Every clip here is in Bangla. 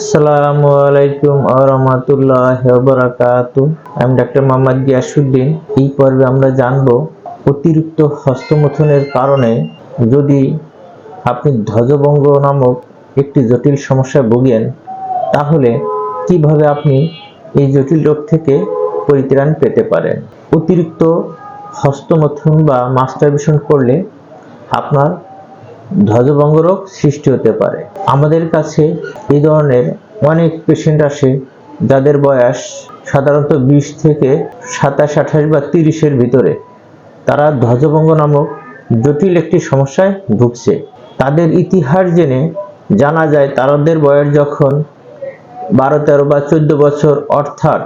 আসসালামু আলাইকুম আরহামতুল্লাহ বারাকাত। আমি ডাক্তার মোহাম্মদ গিয়াসুদ্দিন এই পর্বে আমরা জানব অতিরিক্ত হস্তমথনের কারণে যদি আপনি ধ্বজভঙ্গ নামক একটি জটিল সমস্যায় ভুগেন, তাহলে কীভাবে আপনি এই জটিল রোগ থেকে পরিত্রাণ পেতে পারেন? অতিরিক্ত হস্তমথন বা মাস্টারবেশন করলে আপনার ধ্বজভঙ্গ রোগ সৃষ্টি হতে পারে। আমাদের কাছে এই ধরনের অনেক পেশেন্ট আসে যাদের বয়স সাধারণত বিশ থেকে সাতাশ, আঠাশ বা তিরিশের ভিতরে। তারা ধ্বজভঙ্গ নামক জটিল একটি সমস্যায় ভুগছে। তাদের ইতিহাস জেনে জানা যায় তাদের বয়স যখন বারো, তেরো বা চোদ্দ বছর, অর্থাৎ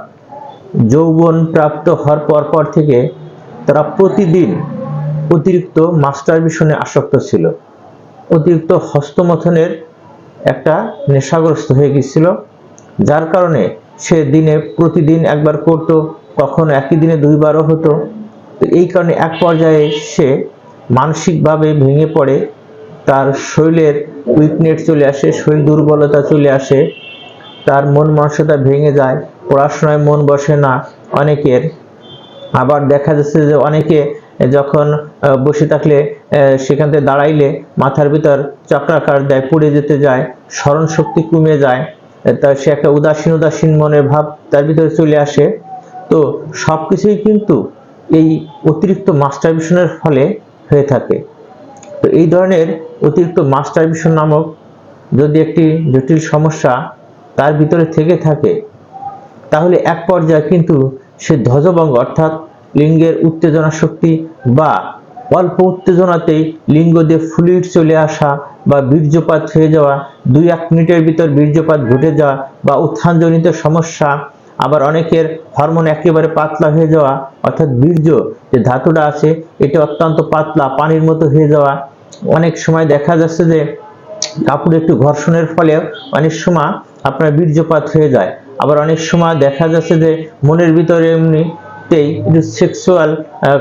যৌবন প্রাপ্ত হওয়ার পর পর থেকে তারা প্রতিদিন অতিরিক্ত মাস্টারবেশনে আসক্ত ছিল। অতিরিক্ত হস্তমথনের একটা নেশাগ্রস্ত হয়ে গেছিল যার কারণে সে দিনে প্রতিদিন একবার করত, কখনো একই দিনে দুইবারও হতো। তো এই কারণে এক পর্যায়ে সে মানসিকভাবে ভেঙে পড়ে, তার শরীরের উইকনেস চলে আসে, শরীর দুর্বলতা চলে আসে, তার মন মানসিকতা ভেঙে যায়, পড়াশোনায় মন বসে না, অনেকের। আবার দেখা যাচ্ছে যে অনেকে যখন বসে থাকলে সেখান থেকে দাঁড়াইলে মাথার ভিতর চক্রাকার দেয়, পড়ে যেতে যায়, স্মরণ শক্তি কমে যায়, তা সে একটা উদাসীন উদাসীন মনের ভাব তার ভিতরে চলে আসে। তো সবকিছুই কিন্তু এই অতিরিক্ত মাস্টারবেশনের ফলে হয়ে থাকে। তো এই ধরনের অতিরিক্ত মাস্টারবেশন নামক যদি একটি জটিল সমস্যা তার ভিতরে থেকে থাকে, তাহলে এক পর্যায়ে কিন্তু সে ধ্বজভঙ্গ অর্থাৎ লিঙ্গের উত্তেজনা শক্তি বা অল্প উত্তেজনাতেই লিঙ্গ দিয়ে ফ্লুইড চলে আসা বা বীর্যপাত হয়ে যাওয়া, দুই এক মিনিটের ভিতর বীর্যপাত ঘটে যাওয়া বা উত্থানজনিত সমস্যা, আবার অনেকের হরমোন একেবারে পাতলা হয়ে যাওয়া, অর্থাৎ বীর্য যে ধাতুটা আছে, এটা অত্যন্ত পাতলা, পানির মতো হয়ে যাওয়া। অনেক সময় দেখা যাচ্ছে যে কাপড়ে একটু ঘর্ষণের ফলে অনেক সময় আপনার বীর্যপাত হয়ে যায়। আবার অনেক সময় দেখা যাচ্ছে যে মনের ভিতরে এমনিতেই একটু সেক্সুয়াল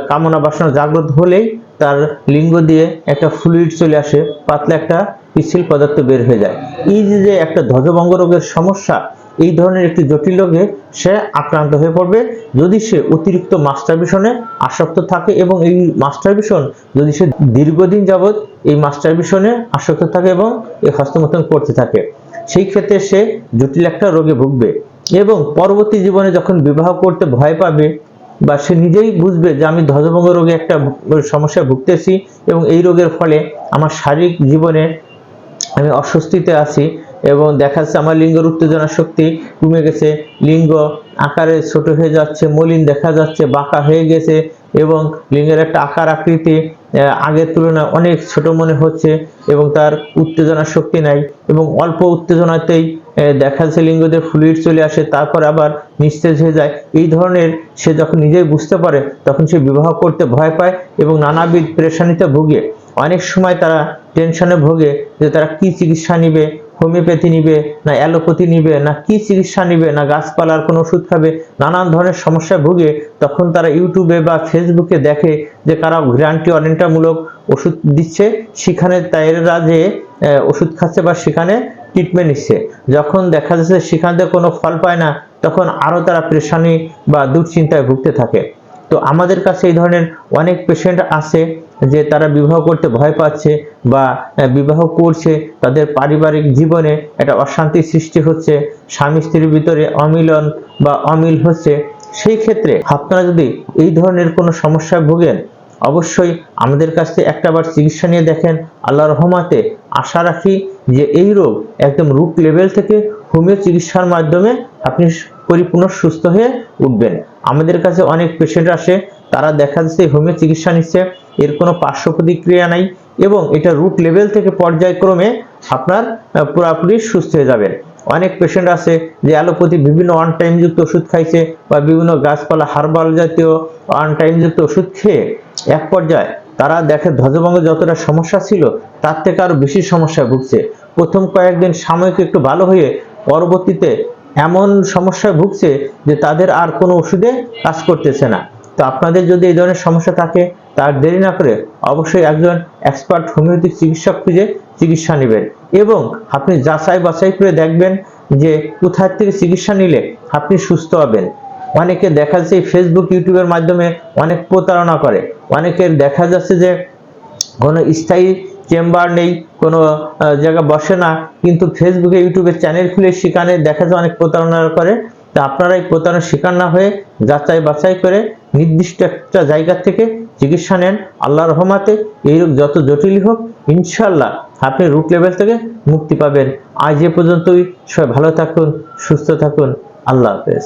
কামনা বাসনা জাগ্রত হলেই তার লিঙ্গ দিয়ে একটা ফ্লুইড চলে আসে, পাতলা একটা পিছিল পদার্থ বের হয়ে যায়। এই যে একটা ধ্বজভঙ্গ রোগের সমস্যা, এই ধরনের একটি জটিল রোগে সে আক্রান্ত হয়ে পড়বে। যদি সে অতিরিক্ত মাস্টারবেশনে আসক্ত থাকে এবং এই মাস্টারবেশন যদি সে দীর্ঘদিন যাবৎ এই মাস্টারবেশনে আসক্ত থাকে এবং এই হস্তমথন করতে থাকে, সেই ক্ষেত্রে সে জটিল একটা রোগে ভুগবে। এবং পরবর্তী জীবনে যখন বিবাহ করতে ভয় পাবে বা সে নিজেই বুঝবে যে আমি ধ্বজভঙ্গ রোগে একটা সমস্যায় ভুগতেছি এবং এই রোগের ফলে আমার শারীরিক জীবনে আমি অস্বস্তিতে আছি এবং দেখা যাচ্ছে আমার লিঙ্গের উত্তেজনা শক্তি কমে গেছে, লিঙ্গ আকারে ছোট হয়ে যাচ্ছে, মলিন দেখা যাচ্ছে, বাঁকা হয়ে গেছে এবং লিঙ্গের একটা আকার আকৃতি আগের তুলনায় অনেক ছোট মনে হচ্ছে এবং তার উত্তেজনা শক্তি নাই এবং অল্প উত্তেজনাতেই দেখা যাচ্ছে লিঙ্গদের ফ্লুইড চলে আসে, তারপর আবার নিস্তেজ হয়ে যায়। এই ধরনের সে যখন নিজেই বুঝতে পারে, তখন সে বিবাহ করতে ভয় পায় এবং নানাবিধ প্রেশানিতে ভুগে। অনেক সময় তারা টেনশনে ভোগে যে তারা কি চিকিৎসা নিবে, হোমিওপ্যাথি নিবে, না অ্যালোপ্যাথি নিবে, না কি চিকিৎসা নিবে, না গাছপালার কোনো ওষুধ খাবে, নানান ধরনের সমস্যায় ভুগে। তখন তারা ইউটিউবে বা ফেসবুকে দেখে যে কারা গ্যারান্টি ওয়ারেন্টামূলক ওষুধ দিচ্ছে। সেখানে তাইরা যে ওষুধ খাচ্ছে বা সেখানে ট্রিটমেন্ট নিচ্ছে। যখন দেখা যাচ্ছে সেখান থেকে কোনো ফল পায় না, তখন আরও তারা পেরেশানি বা দুশ্চিন্তায় ভুগতে থাকে। তো আমাদের কাছে এই ধরনের অনেক পেশেন্ট আছে যে তারা বিবাহ করতে ভয় পাচ্ছে বা বিবাহ করছে, তাদের পারিবারিক জীবনে একটা অশান্তি সৃষ্টি হচ্ছে, স্বামী স্ত্রীর ভিতরে অমিলন বা অমিল হচ্ছে। সেই ক্ষেত্রে আপনারা যদি এই ধরনের কোনো সমস্যায় ভোগেন, অবশ্যই আমাদের কাছ থেকে একটাবার চিকিৎসা নিয়ে দেখেন। আল্লাহ রহমাতে আশা রাখি যে এই রোগ একদম রুট লেভেল থেকে হোমিও চিকিৎসার মাধ্যমে আপনি পরিপূর্ণ সুস্থ হয়ে উঠবেন। আমাদের কাছে অনেক পেশেন্ট আসে, তারা দেখা যাচ্ছে হোমিও চিকিৎসা নিচ্ছে, এর কোনো পার্শ্ব প্রতিক্রিয়া নাই এবং এটা রুট লেভেল থেকে পর্যায়ক্রমে আপনার পুরোপুরি সুস্থ হয়ে যাবেন অনেক পেশেন্ট আছে যে অ্যালোপ্যাথি বিভিন্ন ওয়ান টাইম যুক্ত ওষুধ খাইছে বা বিভিন্ন গাছপালা হার্বাল জাতীয় ওয়ান টাইম যুক্ত ওষুধ খেয়ে এক পর্যায়ে তারা দেখে ধ্বজভঙ্গ যতটা সমস্যা ছিল, তার থেকে আরও বেশি সমস্যায় ভুগছে। প্রথম কয়েকদিন সাময়িক একটু ভালো হয়ে পরবর্তীতে এমন সমস্যায় ভুগছে যে তাদের আর কোনো ওষুধে কাজ করতেছে না। তো আপনাদের যদি এই ধরনের সমস্যা থাকে, তার দেরি না করে অবশ্যই একজন এক্সপার্ট হোমিওপ্যাথিক চিকিৎসক খুঁজে চিকিৎসা নেবেন এবং আপনি যাচাই বাছাই করে দেখবেন যে কোথার থেকে চিকিৎসা নিলে আপনি সুস্থ হবেন। অনেকে দেখা যাচ্ছে ফেসবুক ইউটিউবের মাধ্যমে অনেক প্রতারণা করে। অনেকের দেখা যাচ্ছে যে কোনো স্থায়ী চেম্বার নেই, কোনো জায়গা বসে না, কিন্তু ফেসবুকে ইউটিউবে চ্যানেল খুলে সেখানে দেখা যায় অনেক প্রতারণা করে। তা আপনারা এই প্রতারণার শিকার না হয়ে যাচাই বাছাই করে নির্দিষ্ট একটা জায়গা থেকে চিকিৎসা নেন। আল্লাহ রহমাতে এই রোগ যত জটিল হোক ইনশাল্লাহ আপনি রুট লেভেল থেকে মুক্তি পাবেন। আজ এ পর্যন্তই। সবাই ভালো থাকুন, সুস্থ থাকুন। আল্লাহ হাফেজ।